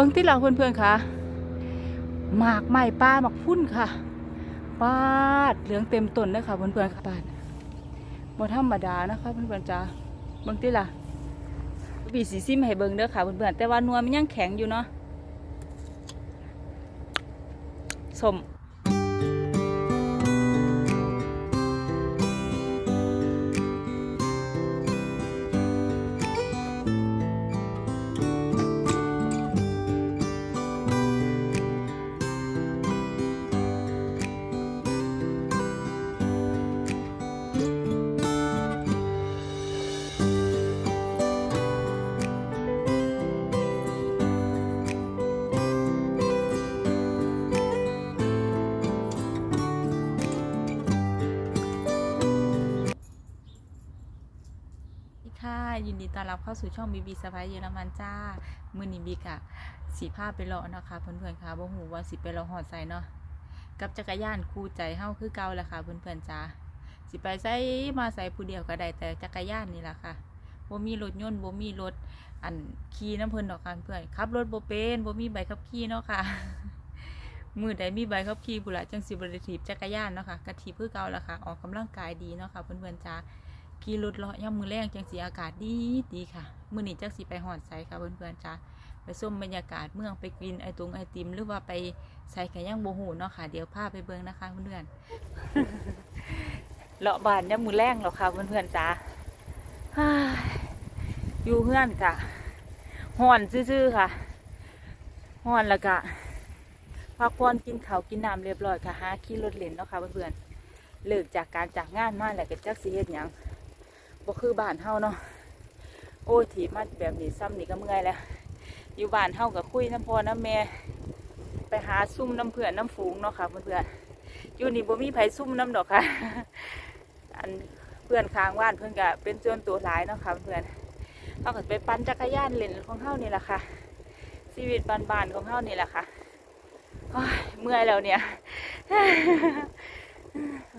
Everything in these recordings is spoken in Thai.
บิ้งที่เราเพื่อนๆค่ะหมากไม้ป้าหมากพุ่นค่ะปาดเหลืองเต็มต้นเลยค่ะเพื่อนๆค่ะปาดบ่ธรรมดานะคะเพื่อนๆจ้าเบิ้งที่ล่ะบีสีซิมให้เบิ้งเด้อค่ะเพื่อนๆแต่ว่านัวมันยังแข็งอยู่เนาะสม ยินดีต้อนรับเข้าสู่ช่องบีบีสไปเยอรมันจ้ามือนีบีกะสีผ้าไปเลาะเนะคะเพื่อนๆค่ะบ่หูว่าสิไปเลาะหอดใส่เนาะกับจักรยานคู่ใจเฮาคือเก่าแหละค่ะเพื่อนๆจ้าสิไปใส่มาใส่ผู้เดียวก็ได้แต่จักรยานนี่แหละค่ะบ่มีรถยนต์บ่มีรถอันขี่น้ำเพิ่นดอกค่ะเพื่อนขับรถบ่เป็นบ่มีใบขับขี่เนาะค่ะมือใดมีใบขับขี่บุนละจังสิบริถีบจักรยานเนาะค่ะกะถีบเพื่อเก่าละค่ะ ออกกำลังกายดีเนาะค่ะเพื่อนๆจ้า ขี่รถเลาะย่ำมือแรงจังสีอากาศดีดีค่ะ มื้อนี้จักสิไปหอดใสค่ะเพื่อนๆจ้าไปส้มบรรยากาศเมืองไปกินไอตุงไอติม หรือว่าไปใส่ไก่ย่างโบหูเนาะค่ะ เดี๋ยวพาไปเบิ่งนะคะเพื่อนๆเลาะบานย่ำมือแรงหรอกค่ะเพื่อนๆจ้าฮ่าอยู่เพื่อนจ้ะห่อนซื่อๆค่ะห่อนแล้วก็พักผ่อนกินข้าวกินน้ำเรียบร้อยค่ะหาขี่รถเล่นเนาะค่ะเพื่อนๆเลิกจากการจากงานมาแล้วก็จักสิเฮ็ดหยัง บ่คือบ้านเฮาเนาะโอ้ถีบมาแบบนี้ซ้ำนี่ก็เมื่อยแล้วอยู่บ้านเฮาก็คุยน้ำพ่อน้ำแม่ไปหาซุ่มน้ำเพื่อนน้ำฝูงเนาะค่ะเพื่อนๆอยู่นี่บ่มีไผซุ่มน้ำดอกค่ะ อันเพื่อนค้างว่านเพื่อนก็เป็นจนตัวหลายเนาะค่ะเพื่อนเฮาก็ไปปั่นจักรยานเล่นของเฮานี่แหละค่ะ ชีวิตบ้านๆของเฮานี่แหละค่ะเมื่อยแล้วเนี่ย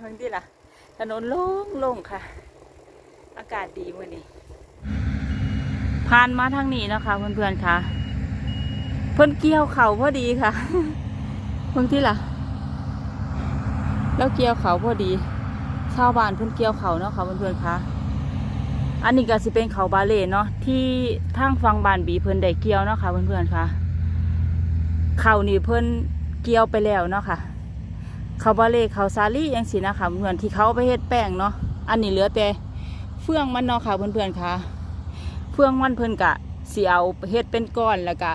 บางทีล่ะ ถนนโล่งๆค่ะ อากาศดีวันนี้ผ่านมาทางนี้นะคะเพื่อนๆค่ะ เพิ่นเกี่ยวเขาพอดีค่ะเพิ่งที่ล่ะ แล้วเกี่ยวเขาพอดีชาวบ้านเพิ่นเกี่ยวเขาเนาะค่ะเพื่อนๆค่ะอันนี้ก็สิเป็นเขาบาเล่เนาะที่ทางฟังบานบีเพิ่นได้เกี่ยวเนาะค่ะเพื่อนๆค่ะเขานี่เพิ่นเกี่ยวไปแล้วเนาะค่ะเขาบาเล่เขาซาลี่ยังสินะคะเพื่อนที่เขาเอาไปเฮ็ดแป้งเนาะอันนี้เหลือแต่ เฟื่องมันเนาะค่ะเพื่อนๆค่ะเฟื่องมันเพิ่อนกะเสิเอาเฮ็ดเป็นก้อนแล้วก็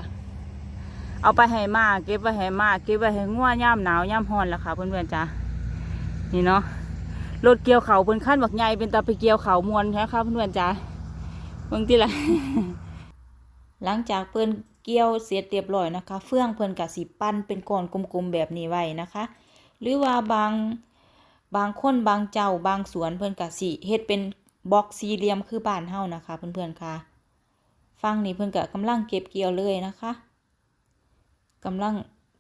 เอาไปให้มาเก็บไว้ให้มาเก็บไว้ให้งัวย่ามหนาวย่ามร้อนแล้วค่ะเพื่อนๆจ้านี่เนาะรถเกี่ยวเขาเพิ่อนขั้นบักใหญ่เป็นตาไปเกี่ยวเขาวมวนนะคะเพื่อนๆจ้าเบิ่งติละหลังจากเพิ่อนเกี่ยวเสร็จเรียบร้อยนะคะ เฟื่องเพิ่อนกะสิปั้นเป็นก้อนกลมๆแบบนี้ไว้นะคะ หรือว่าบางบางคนบางเจ้าบางสวนเพิ่อนกะสิเฮ็ดเป็น บล็อกสี่เหลี่ยมคือบ้านเฮานะคะ เพื่อนๆค่ะฟังนี่เพิ่อนกะกำลังเก็บเกี่ยวเลยนะคะกำลัง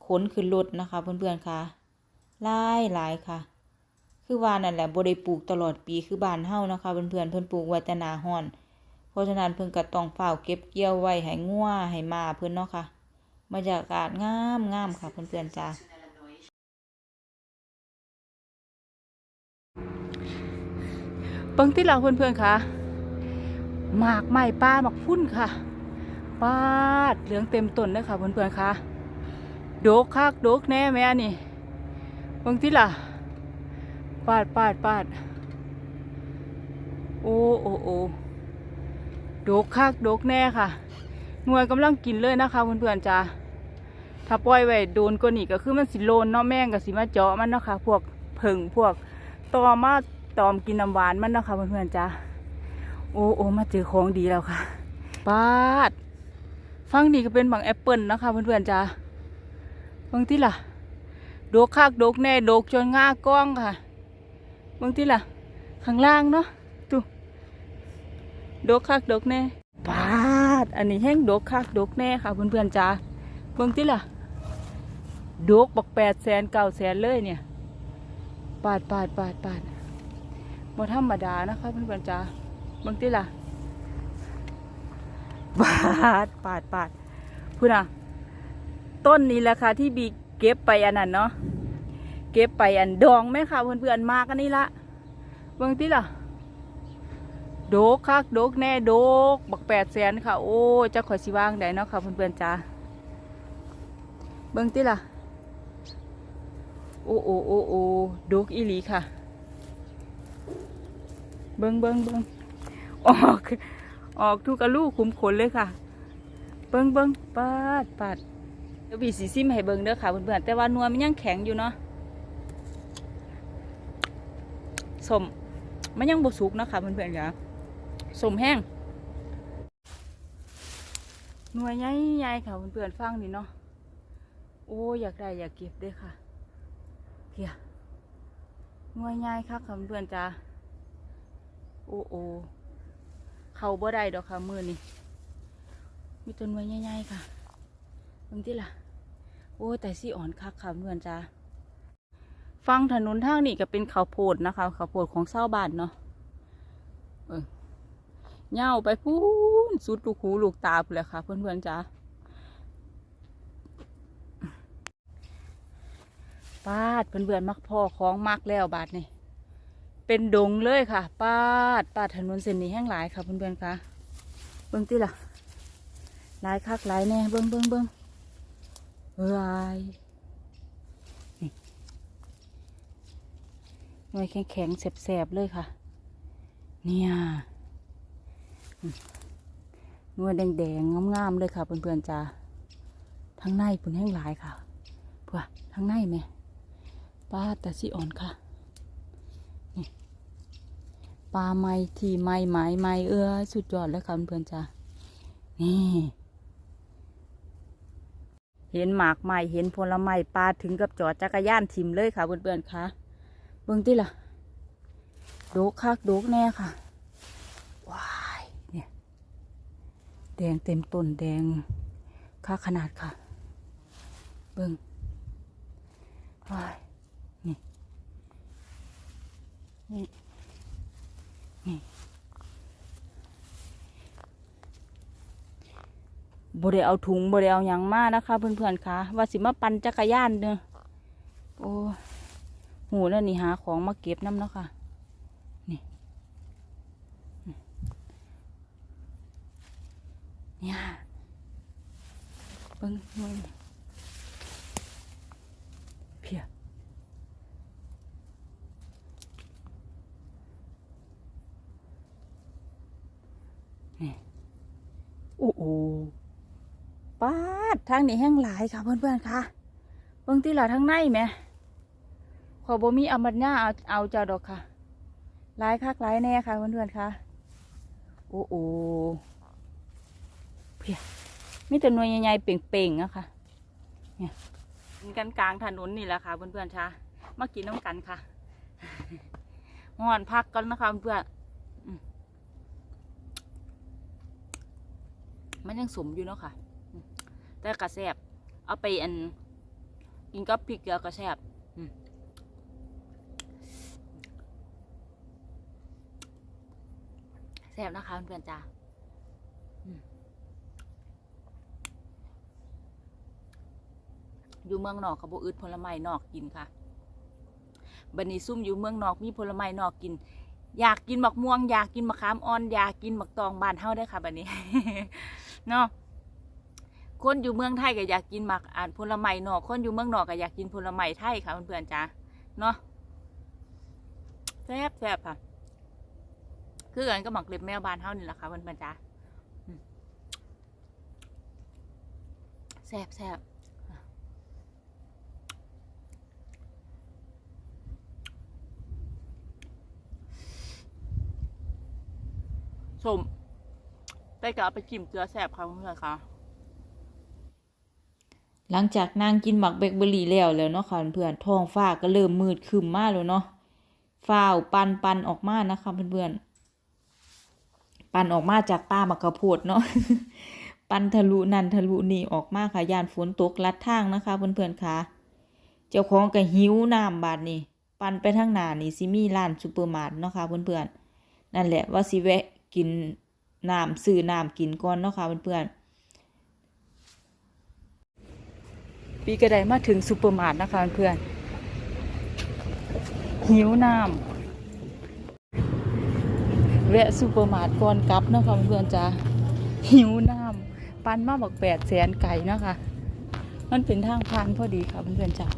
ขนขึ้นรถนะคะ เพื่อนๆค่ะหลายหลายค่ะ คือว่านั่นแหละบ่ได้ปลูกตลอดปีคือบ้านเฮานะคะเพื่อนๆเพิ่นปลูกไว้แต่หน้าร้อน เพราะฉะนั้นเพิ่นก็ต้องเฝ้าเก็บเกี่ยวไว้ให้งัวให้มาเพิ่นเนาะค่ะบรรยากาศงามงามค่ะเพื่อนๆจ้า เบิ่งที่เราเพื่อนๆค่ะหมากไม้ป้าหมากพุ่นค่ะปาดเหลืองเต็มต้นเลยค่ะเพื่อนๆค่ะโดกคักโดกแน่แม่นี่เบิ่งที่ล่ะปาดปาดปาดโอ้โอ้โอ้โดกคักโดกแน่ค่ะหน่วยกำลังกินเลยนะคะเพื่อนๆจ้าถ้าปล่อยไว้โดนก็นี่ก็คือมันสิโลนเนาะแม่งก็สิมาเจาะมันเนาะค่ะ พวกผึ่งพวกตอมา ตอมกินน้ำหวานมันเนาะค่ะเพื่อนๆจ้าโอ้โอ้มาเจอของดีแล้วค่ะปาด ฟังดีก็เป็นบางแอปเปิลนะคะเพื่อนๆจ้าบางที่ล่ะ โดกคักโดกแน่โดกจนง่ากล้องค่ะบางที่ล่ะ ข้างล่างเนาะดูโดกคักโดกแน่ปาด อันนี้แห้งโดกคักโดกแน่ค่ะเพื่อนๆจ้าบางที่ล่ะ โดกบักแปดแสนเก้าแสนเลยเนี่ย ปาดปาดปาดปาด บ่ธรรมดานะคะเพื่อนๆจ้าบางทีล่ะปาดปาดปาดพูดนะต้นนี้แหละค่ะที่บีเก็บไปอันนั้นเนาะเก็บไปอันดองไหมค่ะเพื่อนๆมากันนี่ละเบิ่งติล่ะโดกคักโดกแน่โดกบักแปดแสนค่ะ โอ้จะขอยสิวางได้เนาะค่ะเพื่อนๆจ้าเบิ่งติล่ะ โอ้โอ้โอ้โอ้โดกอีหลีค่ะ เบิ่งเบิ่งเบิ่งออก ออกทุกกระลูกขุมขนเลยค่ะ เบิ่งเบิ่งปาดปาดเดี๋ยวบีสีซิมให้เบิ่งเด้อค่ะเพื่อนๆแต่ว่านัวมันยังแข็งอยู่เนาะสมมันยังบสุกนะคะเพื่อนๆค่ะสมแห้งหน่วยใหญ่ๆค่ะเพื่อนๆฟังนี่เนาะโอ้อยากได้อยากเก็บเด้อค่ะเพียหน่วยใหญ่ค่ะค่ะเพื่อนๆจ้า โอ้โอเขาบ่ได้ดอกค่ะมือนี่มีต้นไม้ใหญ่ๆค่ะเบิ่งที่ล่ะ โอ้แต่สีอ่อนคักค่ะเพื่อนจ้าฟังถนนทางนี่ก็เป็นข้าวโพดนะคะข้าวโพดของชาวบ้านเนาะเออเง่าไปพูนสุดลูกหูลูกตาเลยค่ะ เพื่อนๆจ้าปาดเพื่อนๆมักพ่อของมักแล้วบาทนี่ เป็นดงเลยค่ะปาดปาดถนนเส้นนี้แห้งหลายค่ะเพื่อนๆค่ะเบิ่งติล่ะหลายคักหลายแน่เบิ่งเบิ่งเบิ่งเอ้ยนี่หน่วยแข็งแข็งๆแสบๆเลยค่ะ เนี่ยหน่วยแดงๆงามๆเลยค่ะเพื่อนๆจ้าทั้งในปุ่นแห้งหลายค่ะเพื่อทั้งในไหมป้าแต่สีอ่อนค่ะ ปลาไม้ที่ไม้ไม้ไม้เอื้อสุดยอดเลยค่ะเพื่อนจ้านี่เห็นหมากไม้เห็นผลไม้ปลาถึงกับจอดจักรยานทิมเลยค่ะเพื่อนๆค่ะเบื้องที่ล่ะโดกคักโดกแน่ค่ะว้ายเนี่ยแดงเต็มต้นแดงค่าขนาดค่ะ เบิ้องว้ายนี่นี่ บ่ได้เอาถุงบ่ได้เอาหยังมานะคะ เพื่อนๆค่ะว่าสิมาปั่นจักรยานเด้อโอ้หูแล้วนี่หาของมาเก็บน้ำเนาะค่ะนี่เนี่ยเบิ่งเบิ่งเพียนี่ โอ้โหป้าดทางนี้แห้งหลายค่ะเพื่อนๆค่ะเบิ่งที่หลาทางในไหมขอบ่มีอามัดหน้าเอาเอาเจ้าดอกค่ะหลายคักหลายแน่ค่ะเพื่อนๆค่ะโอ้โหเพียมีแต่หน่วยใหญ่ๆเป่งๆอะค่ะเนี่ยกินกันกลางถนนนี่แหละค่ะเพื่อนๆค่ะมากินน้ำกันค่ะหอนพักกันนะคะเพื่อนๆอืม มันยังสมอยู่เนาะค่ะ แต่กระแซบเอาไปอันกินกับพริกเกลือกระแซบแซบนะคะเพื่อนจ้าอยู่เมืองนอกเขาบอึดผลไม้นอกกินค่ะ บันนี้ซุ่มอยู่เมืองนอกมีผลไม้นอกกิน อยากกินหมักม่วง อยากกินมะขามอ่อน อยากกินหมักตองบานเท่าได้ค่ะบันนี้เนาะคนอยู่เมืองไทยก็อยากกินหมักอ่านผลไม้นอก คนอยู่เมืองนอกก็อยากกินผลไม้ไทยค่ะเพื่อนๆจ้าเนาะแซ่บแซ่บค่ะ คือกันก็หมักเล็บแมวบานเท่านี่แหละค่ะเพื่อนๆจ้าแซ่บแซ่บ สมแต่ก็เอาไปจิ้มเกลือแซ่บค่ะเพื่อนๆค่ะ หลังจากนางกินหมักเบเกอรี่แล้วแล้วเนาะค่ะเพื่อนๆท้องฟ้าก็เริ่มมืดครึมมาแล้วเนาะฟ้าวปันปันออกมานะคะเพื่อนๆปันออกมาจากป้ามักกะโพดเนาะปันทะลุนันทะลุนี่ออกมาค่ะยานฝนตกลัดทางนะคะเพื่อนๆค่ะเจ้าของก็หิวน้ำบาดนี่ปันไปทางหน้านี่สิมีร้านซูเปอร์มาร์ทเนาะค่ะเพื่อนๆนั่นแหละว่าสิแวะ กินน้ำซื้อน้ำกินก่อนเนาะค่ะเพื่อนๆปีกระไดมาถึงซูเปอร์มาร์ทนะคะเพื่อนหิวน้ำแวะซูเปอร์มาร์ทก่อนกลับนะคะเพื่อนจ้าหิวน้ำปันมาบอกแปดแสนไก่นะคะมันเป็นทางผ่านพอดีค่ะเพื่อนๆจ้า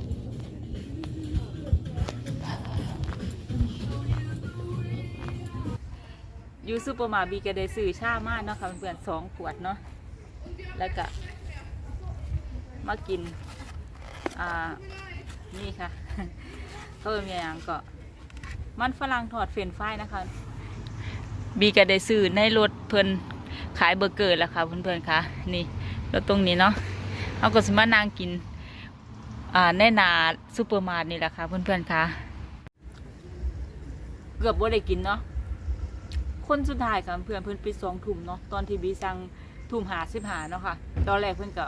ยูซูเปอร์มาร์บีก็ได้ซื้อชามากเนาะค่ะเพื่อนๆสองขวดเนาะแล้วก็มากิน อ่า นี่ค่ะเขาเป็นอย่างก็ มันฝรั่งทอดเฟรนฟรายนะคะ บีก็ได้ซื้อในรถเพิ่นขายเบอร์เกอร์แล้วค่ะเพื่อนๆค่ะ นี่รถตรงนี้เนาะเอาก็สมานางกิน อ่าในหนาซูเปอร์มาร์ทนี่แหละค่ะเพื่อนๆค่ะ เกือบว่าได้กินเนาะ คนสุดท้ายค่ะเพื่อนเพื่อนปิดสองทุ่มเนาะตอนที่บีสั่งทุ่มหาสิบหาเนาะค่ะ ตอนแรกเพื่อนก็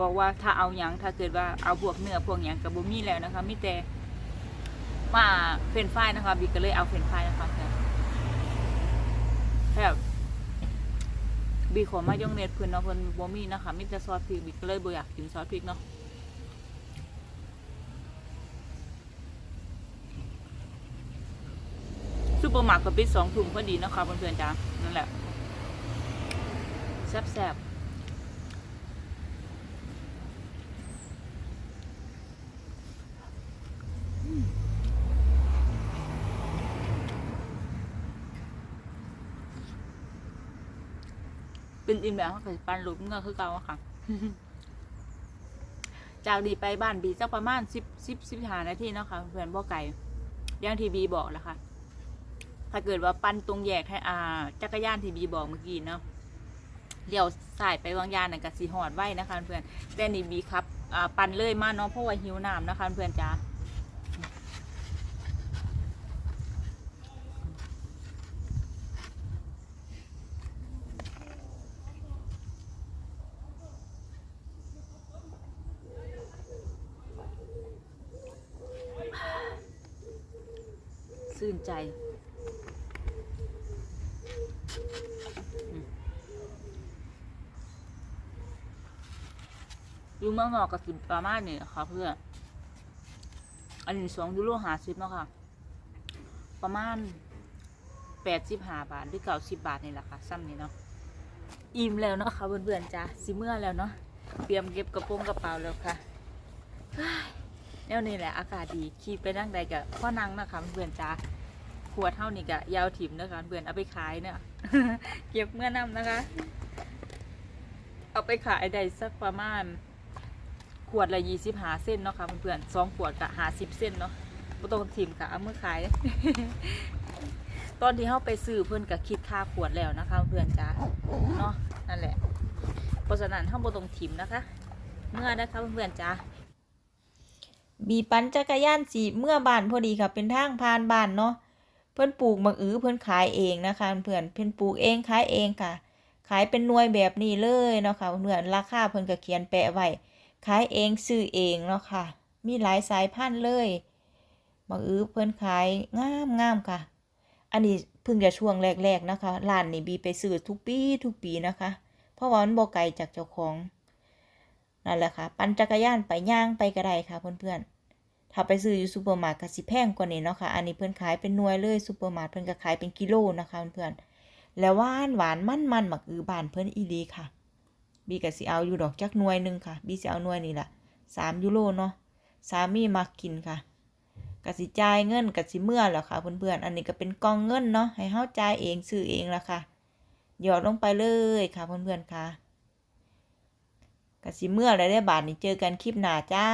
บอกว่าถ้าเอาหยังถ้าเกิดว่าเอาพวกเนื้อพวกหยังกับบุมี่แล้วนะคะมีแต่ว่าเฟรนช์ฟรายนะคะบีก็เลยเอาเฟรนช์ฟรายนะคะแต่แบบบีขอมายองเนสเพื่อนเนาะเพื่อนบุมี่นะคะมีแต่ซอสพริกบีก็เลยบ่อยากกินซอสพริกเนาะ ซูเปอร์มาร์ทก็ปิดสองทุ่มพอดีนะคะเพื่อนๆจ้านั่นแหละแซ่บๆเป็นอินแบบเขาเคยปันหลุมเงาคือเก่าอะค่ะ จากดีไปบ้านบีสักประมาณสิบสิบสิบหานาทีเนาะค่ะเพื่อนบ่ไก่ย่างทีบีบอกแล้วค่ะ ถ้าเกิดว่าปันตรงแยกให้อ่าจักรยานที่บีบอกเมื่อกี้เนาะเลี้ยวสายไปวางยานน่ะกับสีหอดไว้นะคะเพื่อนแต่นี่บีครับอ่าปันเลยมาเนาะเพราะว่าหิวน้ำนะคะเพื่อนจ้าซื่นใจ เมืองนอกกับสิบประมาณนี่ค่ะเพื่อนอันนี้สองยูโรหาสิบเนาะค่ะ ประมาณแปดสิบห้าบาทหรือเก้าสิบบาทนี่แหละค่ะซ้ำนี่เนาะอิ่มแล้วเนาะค่ะเพื่อนๆจ้าสิเมื่อแล้วเนาะเตรียมเก็บกระโปรงกระเป๋าแล้วค่ะเฮ้ยแล้วนี่แหละอากาศดีขี่ไปนั่งใดกับพ่อนั่งนะคะเพื่อนจ้าขวดเท่านี้กะยาวถิ่มนะคะเพื่อนเอาไปขายเนี่ยเก็บเมื่อนำนะคะ เอาไปขายได้สักประมาณ ขวดละยี่สิบหาเส้นเนาะค่ะเพื่อนๆสองขวดกะหาสิบเส้นเนาะบ่ต้องทิมค่ะเอามื่อขาย ตอนที่เขาไปซื้อเพื่อนก็คิดค่าขวดแล้วนะคะ เพื่อนจ้าเนาะนั่นแหละเพราะฉะนั้นเขาบ่ต้องทิมนะคะ เมื่อนะคะเพื่อนๆจ้าบีปันจักรยานสีเมื่อบานพอดีค่ะเป็นทางผ่านบานเนาะเพิ่อนปลูกมักอื้อเพิ่อนขายเองนะคะ เพื่อนเพิ่อนปลูกเองขายเองค่ะ ขายเป็นหน่วยแบบนี้เลยเนาะค่ะเพื่อนราคาเพิ่อนก็เขียนแปะไว้ ขายเองซื้อเองเนาะค่ะ มีหลายสายพันธุ์เลยมักอื้อเพิ่นขายงามงามค่ะ อันนี้เพิ่งจะช่วงแรกๆนะคะร้านนี้บีไปซื้อทุกปีทุกปีนะคะ เพราะว่ามันบ่ไกลจากเจ้าของนั่นแหละค่ะ ปั่นจักรยานไปย่างไปก็ได้ค่ะเพื่อนๆถ้าไปซื้ออยู่ซูเปอร์มาร์ทก็สิแพงกว่านี้เนาะค่ะ อันนี้เพิ่นขายเป็นหน่วยเลยซูเปอร์มาร์ทเพิ่นก็ขายเป็นกิโลนะคะเพื่อนๆแล้วหวานหวานมันมันหมักอือบานเพิ่นอีหลีค่ะ บีก็สิเอาอยู่ดอกจักหน่วยหนึ่งค่ะ บีสิเอาหน่วยนี่แหละสามยูโรเนาะสามีมักกินค่ะกสิจ่ายเงินกสิเมื่อแล้วค่ะ เพื่อนๆ อันนี้ก็เป็นกองเงินเนาะให้เฮาจ่ายเองซื้อเองละค่ะ หยอดลงไปเลยค่ะเพื่อนๆค่ะกสิเมื่อแล้วได้บาทนี่เจอกันคลิปหน้าจ้า